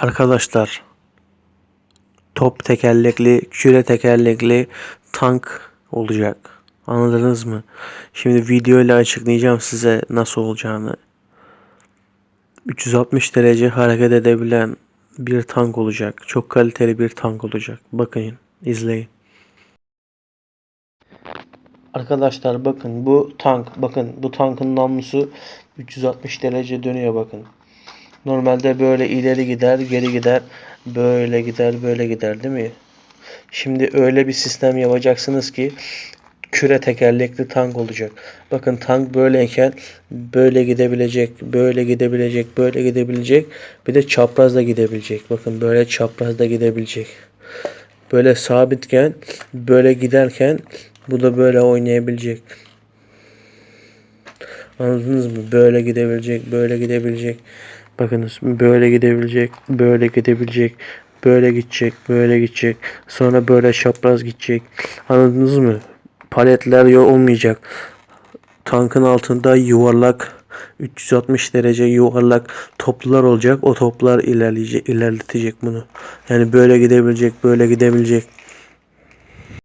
Arkadaşlar top tekerlekli, küre tekerlekli tank olacak. Anladınız mı? Şimdi video ile açıklayacağım size nasıl olacağını. 360 derece hareket edebilen bir tank olacak. Çok kaliteli bir tank olacak. Bakın, izleyin. Arkadaşlar bakın bu tank. Bakın bu tankın namlusu 360 derece dönüyor bakın. Normalde böyle ileri gider, geri gider, böyle gider, böyle gider değil mi? Şimdi öyle bir sistem yapacaksınız ki küre tekerlekli tank olacak. Bakın tank böyleyken böyle gidebilecek, böyle gidebilecek, böyle gidebilecek. Bir de çapraz da gidebilecek. Bakın böyle çapraz da gidebilecek. Böyle sabitken, böyle giderken bu da böyle oynayabilecek. Anladınız mı? Böyle gidebilecek, böyle gidebilecek. Bakınız böyle gidebilecek, böyle gidebilecek, böyle gidecek, böyle gidecek. Sonra böyle çapraz gidecek. Anladınız mı? Paletler yo- olmayacak. Tankın altında yuvarlak 360 derece yuvarlak toplar olacak. O toplar ilerleyecek, ilerletecek bunu. Yani böyle gidebilecek, böyle gidebilecek.